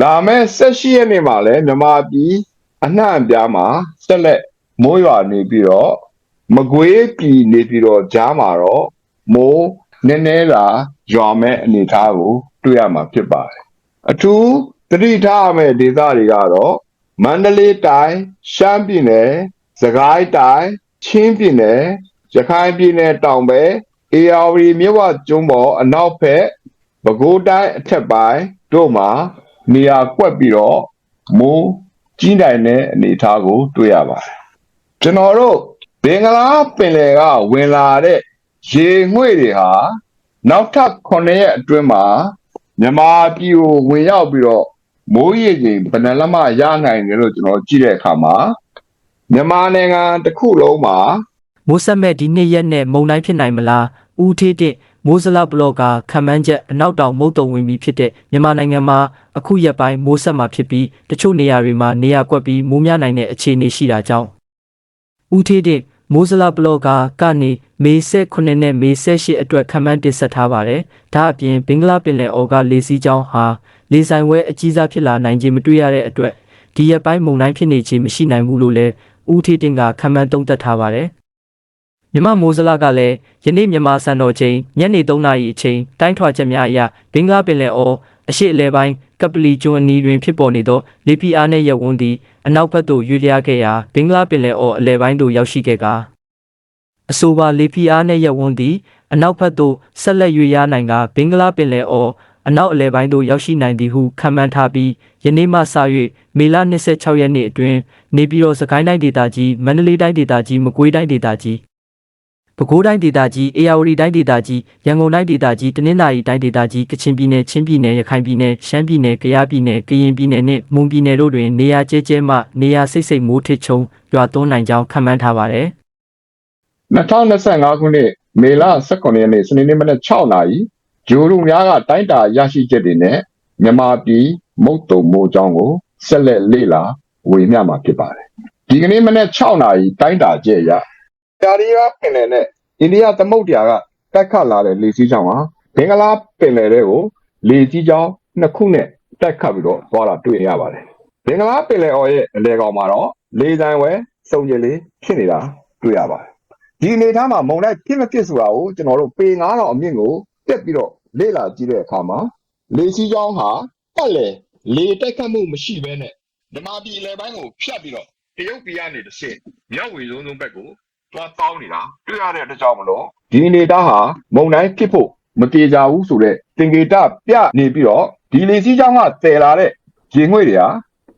လာမယ့်18ရက်နေ့မှာလည်းမြန်မာပြည်အနှံ့အပြားမှာဆက်လက်မိုးရွာနေပြီးတော့မကွေးပြည်နေပြီးတော့ကြားမှာတော့မိုးနည်းနည်းလာရွာမဲ့အနေအထားကို တွေ့ရမှာဖြစ်ပါတယ်အထူးသတိထားရမယ့်ဒေသတွေကတော့မန္တလေးတိုင်းရှမ်းပြည်နယ်စကိုင်းတိုင်းချင်းပြည်နယ်ရခိုင်ပြည်နယ်တောင်ဘက်အေရဝတီမြစ်ဝကျွန်းပေါ်အနောက်ဘက်ပဲခူးတိုင်းအထက်ပိုင်းတို့မှာ နေရာကွက်ပြီးတော့မိုးကြီးနိုင်တဲ့အနေအထားကိုတွေ့ရပါတယ်ကျွန်တော်တို့ဘင်္ဂလားပင်လယ်ကဝင်လာတဲ့ရေငွေ့တွေဟာနောက်ထပ်9ရက်အတွင်းမှာမြန်မာပြည်ကိုဝင်ရောက်ပြီးတော့မိုးရေချိန်ဘယ်နှလက်မရနိုင်တယ်လို့ကျွန်တော်ကြည့်တဲ့အခါမှာမြန်မာနိုင်ငံတစ်ခုလုံးမှာမိုးဆက်မဲ့ဒီနှစ်ရက်နဲ့မုန်တိုင်းဖြစ်နိုင်မလားဦးထေးတဲ့ မိုးစလဘလော့ကခံမှန်းချက်အနောက်တောင်မုတ်တုံဝင်ပြီးဖြစ်တဲ့မြန်မာနိုင်ငံမှာအခုရက်ပိုင်းမိုးဆက်မှာဖြစ်ပြီးတချို့နေရာတွေမှာနေရာကွက်ပြီးမိုးများနိုင်တဲ့အခြေအနေရှိတာကြောင့်ဦးထေးတဲ့မိုးစလဘလော့ကကနေမေ18နဲ့မေ18အတွက်ခံမှန်းတင်ဆက်ထားပါတယ်ဒါအပြင်ဘင်္ဂလားပင်လယ်အော်ကလေစီးကြောင်းဟာလေဆိုင်ဝဲအကြီးစားဖြစ်လာနိုင်ခြင်းမတွေ့ရတဲ့အတွက်ဒီရက်ပိုင်းမုန်တိုင်းဖြစ်နေခြင်းမရှိနိုင်ဘူးလို့လည်းဦးထေးတင်ကခံမှန်းသုံးသပ်ထားပါတယ် မြမမိုးစလကလည်းယနေ့မြန်မာစံတော်ချိန်ညနေ3နာရီအချိန်တိုင်းထွာချက်များအရဘင်္ဂလားပင်လယ်အော်အရှိအလဲပိုင်းကပလီကျွန်းအနီးတွင်ဖြစ်ပေါ်နေသောလေပီအားနှင့်ရက်ဝန်းသည်အနောက်ဘက်သို့ရွေ့လျားခဲ့ရာဘင်္ဂလားပင်လယ်အော်အလဲပိုင်းသို့ရောက်ရှိခဲ့ကာအဆိုပါလေပီအားနှင့်ရက်ဝန်းသည်အနောက်ဘက်သို့ဆက်လက်ရွေ့လျားနိုင်ကာဘင်္ဂလားပင်လယ်အော်အနောက်အလဲပိုင်းသို့ရောက်ရှိနိုင်သည်ဟုခန့်မှန်းထားပြီးယနေ့မှစ၍မေလ26ရက်နေ့အတွင်းနေပြည်တော်စကိုင်းတိုင်းဒေသကြီးမန္တလေးတိုင်းဒေသကြီးမကွေးတိုင်းဒေသကြီး ပဲခူးတိုင်းဒေသကြီးအေရဝတီတိုင်းဒေသကြီးရန်ကုန်တိုင်းဒေသကြီးတနင်္သာရီတိုင်းဒေသကြီးကချင်ပြည်နယ်ချင်းပြည်နယ်ရခိုင်ပြည်နယ်ရှမ်းပြည်နယ်ကယားပြည်နယ်ကရင်ပြည်နယ်နဲ့မွန်ပြည်နယ်တို့တွင်နေရာကျဲကျဲမှနေရာစိတ်စိတ်မိုးထစ်ချုံရွာသွန်းနိုင်ကြောင်းခန့်မှန်းထားပါတယ်။2025ခုနှစ်မေလ18ရက်နေ့စနေနေ့မနက်6နာရီဂျိုရုများကတိုင်းတာရရှိချက်တွေနဲ့မြန်မာပြည်မုတ်တုံမိုးအကြောင်းကိုဆက်လက်လေ့လာဝေမျှမှာဖြစ်ပါတယ်။ဒီကနေ့မနက်6နာရီတိုင်းတာချက်အရ တာရီယာပင်လယ်နဲ့အိန္ဒိယသမုဒ္ဒရာကတိုက်ခတ်လာတဲ့လေစီးကြောင်းဟာဘင်္ဂလားပင်လယ်တွေကိုလေစီးကြောင်းနှစ်ခုနဲ့တိုက်ခတ်ပြီးတော့သွားတာတွေ့ရပါတယ်။ဘင်္ဂလားပင်လယ်အော်ရဲ့အလဲကောင်မှာတော့လေဆိုင်ဝဲစုံကြည်လေးဖြစ်နေတာတွေ့ရပါတယ်။ဒီအနေထားမှာမုံလိုက်ဖြစ်မဖြစ်ဆိုတာကိုကျွန်တော်တို့ပေ9000အမြင့်ကိုတက်ပြီးတော့လေ့လာကြည့်တဲ့အခါမှာလေစီးကြောင်းဟာတက်လေလေတိုက်ခတ်မှုမရှိဘဲနဲ့ဓမ္မပြည်အလယ်ပိုင်းကိုဖြတ်ပြီးတော့တရုတ်ပြည်ကနေတစ်ဆင့်မြောက်ဝေလုံးလုံးဘက်ကို သွားတောင်းနေတာတွေ့ရတဲ့အတွက်ကြောင့်မလို့ဒီအနေထားဟာမုံတိုင်းဖြစ်ဖို့မတေချာဘူးဆိုတဲ့သင်္ကေတပြနေပြီးတော့ဒီလေစီးကြောင်းကတည်လာတဲ့ရေငွေ့တွေဟာ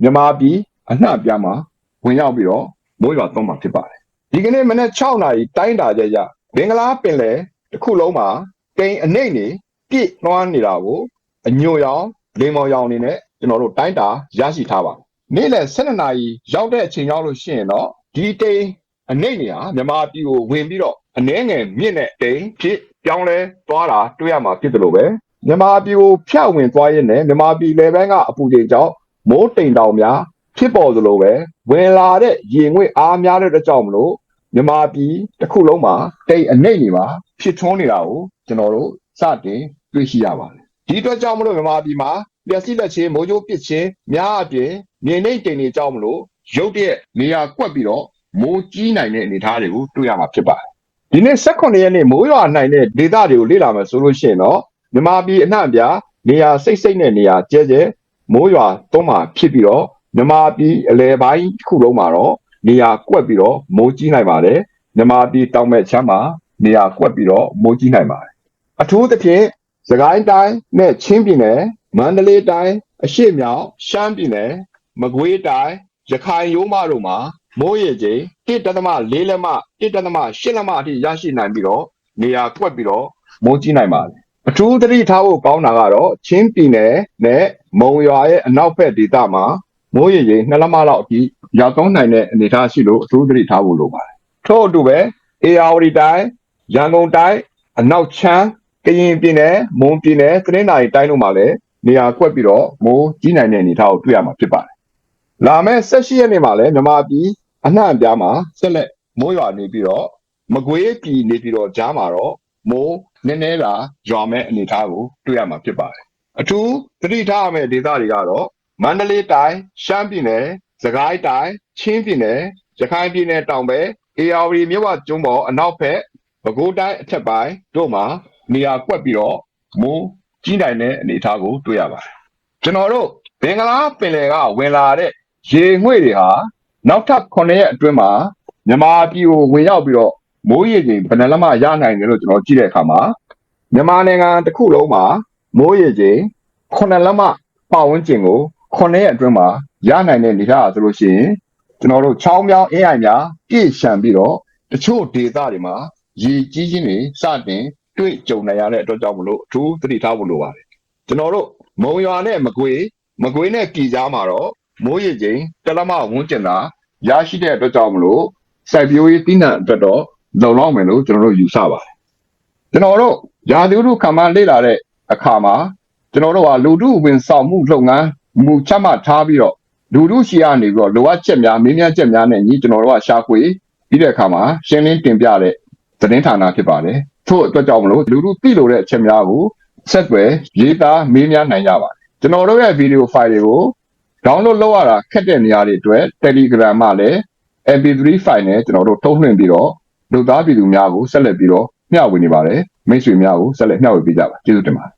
မြမာပြည်အနှံ့အပြားမှာဝင်ရောက်ပြီးတော့မိုးရွာသွန်းမှာဖြစ်ပါတယ်ဒီကနေ့မနေ့6နာရီတိုင်းတာကြရဘင်္ဂလားပင်လယ်တစ်ခုလုံးမှာကိန်းအနှိမ့်နေပြည့်နှွားနေတာကိုအညိုရောင်လင်းမောင်ရောင်အနေနဲ့ကျွန်တော်တို့တိုင်းတာရရှိထားပါနေ့လယ်12နာရီရောက်တဲ့အချိန်ရောက်လို့ရှိရင်တော့ဒီတိန် အနှိမ့်နေဟာမြန်မာပြည်ကိုဝင်ပြီးတော့အနှဲငယ်မြင့်တဲ့တိန်ဖြစ်ပြောင်းလဲသွားတာတွေ့ရမှာဖြစ်တယ်လို့ပဲမြန်မာပြည်ကိုဖြတ်ဝင်သွားရင်းနဲ့မြန်မာပြည်လေဘန်းကအပူချိန်ကြောင့်မိုးတိမ်တောင်များဖြစ်ပေါ်သလိုပဲဝင်လာတဲ့ရေငွေ့အားများတဲ့အတွက်ကြောင့်မလို့မြန်မာပြည်တစ်ခုလုံးမှာတိတ်အနှိမ့်နေပါဖြစ်ထွန်းနေတာကိုကျွန်တော်တို့စတင်တွေ့ရှိရပါတယ်ဒီအတွက်ကြောင့်မလို့မြန်မာပြည်မှာပျက်စီးလက်ချင်းမိုးကြိုးပစ်ချင်းများအပြင်မြေနှိမ့်တိမ်နေကြောင်းမလို့ရုတ်တရက်နေရာကွက်ပြီးတော့ မိုးကြီးနိုင်တဲ့အနေအထားတွေကိုတွေ့ရမှာဖြစ်ပါတယ်ဒီနေ့18ရက်နေ့မိုးရွာနိုင်တဲ့ဒေသတွေကိုလေ့လာမယ်ဆိုလို့ရှိရင်တော့မြန်မာပြည်အနှံ့အပြားနေရာစိတ်စိတ်နဲ့နေရာကျဲကျဲမိုးရွာသုံးမှာဖြစ်ပြီးတော့မြန်မာပြည်အလဲပိုင်းတစ်ခုလုံးမှာတော့နေရာကွက်ပြီးတော့မိုးကြီးနိုင်ပါတယ်မြန်မာပြည်တောင်မဲ့ချမ်းမှာနေရာကွက်ပြီးတော့မိုးကြီးနိုင်ပါတယ်အထူးသဖြင့်စကိုင်းတိုင်းနဲ့ချင်းပြည်နယ်မန္တလေးတိုင်းအရှေ့မြောက်ရှမ်းပြည်နယ်မကွေးတိုင်းရခိုင်ရိုးမတို့မှာ မိုးရေချိန်1.4လက်မ1.8လက်မအထိရရှိနိုင်ပြီးတော့နေရာကွက်ပြီးတော့မိုးကြီးနိုင်ပါတယ်အထူးသတိထားဖို့ကောင်းတာကတော့ချင်းပြည်နယ်နဲ့မုံရွာရဲ့အနောက်ဘက်ဒေသမှာမိုးရေချိန်2လက်မလောက်အထိရောက်ကောင်းနိုင်တဲ့အနေအထားရှိလို့အထူးသတိထားဖို့လိုပါတယ်ထို့အတူပဲအေယာဝတီတိုင်းရန်ကုန်တိုင်းအနောက်ချမ်းကရင်ပြည်နယ်မွန်ပြည်နယ်ကရင်တိုင်းတိုင်းတို့မှာလည်းနေရာကွက်ပြီးတော့မိုးကြီးနိုင်တဲ့အနေအထားကိုတွေ့ရမှာဖြစ်ပါတယ် လာမယ့်18ရက်နေ့မှာလည်းမြန်မာပြည်အနှံ့အပြားမှာဆက်လက်မိုးရွာနေပြီးတော့မကွေးပြည်နေပြီးတော့ကြားမှာတော့မိုးနည်းနည်းလာရွာမဲ့အနေအထားကိုတွေ့ရမှာဖြစ်ပါတယ်အထူးသတိထားရမယ့်ဒေသတွေကတော့မန္တလေးတိုင်းရှမ်းပြည်နယ်စကိုင်းတိုင်းချင်းပြည်နယ်ရခိုင်ပြည်နယ်တောင်ဘက်အေရဝတီမြစ်ဝကျွန်းပေါ်အနောက်ဘက်ပဲခူးတိုင်းအထက်ပိုင်းတို့မှာနေရာကွက်ပြီးတော့မိုးကြီးနိုင်တဲ့အနေအထားကိုတွေ့ရပါတယ်ကျွန်တော်တို့ဘင်္ဂလားပင်လယ်ကဝင်လာတဲ့ ရေငွေ့တွေဟာနောက်ထပ်9ရက်အတွင်းမှာမြန်မာပြည်ကိုဝင်ရောက်ပြီးတော့မိုးရေချိန်ဘယ်နှလက်မရနိုင်တယ်လို့ကျွန်တော်ကြည့်တဲ့အခါမှာမြန်မာနိုင်ငံတစ်ခုလုံးမှာမိုးရေချိန်9လက်မပတ်ဝန်းကျင်ကို9ရက်အတွင်းမှာရနိုင်တဲ့နေသားဆိုလို့ရှိရင်ကျွန်တော်တို့ချောင်းမြောင်းအင်းအိုင်များပြည့်ရှံပြီးတော့တချို့ဒေသတွေမှာရေကြီးခြင်းတွေစတင်တွေ့ကြုံနိုင်ရတဲ့အတွက်ကြောင့်မလို့အထူးသတိထားဖို့လိုပါတယ်ကျွန်တော်တို့မုံရွာနဲ့မကွေးမကွေးနဲ့ပြည်ကြားမှာတော့ မိုးရေချိန်တစ်လက်မဝန်းကျင်သာရရှိတဲ့အတွက်ကြောင့်မလို့စိုက်ပျိုးရေးတိနှံအတွက်တော့လုံလောက်မယ်လို့ကျွန်တော်တို့ယူဆပါတယ်ကျွန်တော်တို့ရာသီဥတုခံမှန်းလေ့လာတဲ့အခါမှာကျွန်တော်တို့ကလူထုဝင်ဆောင်မှုလုပ်ငန်းမူချမှတ်ထားပြီးတော့လူထုရှိရနေပြီးတော့လိုအပ်ချက်များမင်းများချက်များနဲ့ညီကျွန်တော်တို့ကရှာဖွေပြီးတဲ့အခါမှာရှင်းလင်းတင်ပြတဲ့သတင်းဌာနဖြစ်ပါတယ်ထို့အတွက်ကြောင့်မလို့လူထုသိလို့တဲ့အချက်များကိုဆက်သွယ်ရေးသားမေးမြန်းနိုင်ကြပါတယ်ကျွန်တော်တို့ရဲ့ဗီဒီယိုဖိုင်တွေကို download လုပ်ရတာခက်တဲ့နေရာတွေအတွက် Telegram မှာလည်း MP3 file နဲ့ကျွန်တော်တို့ထုတ်လွှင့်ပြီးတော့လူသားပြည်သူများကိုဆက်လက်ပြီးတော့မျှဝေနေပါတယ်မိတ်ဆွေများကိုဆက်လက်မျှဝေပေးကြပါကျေးဇူးတင်ပါတယ်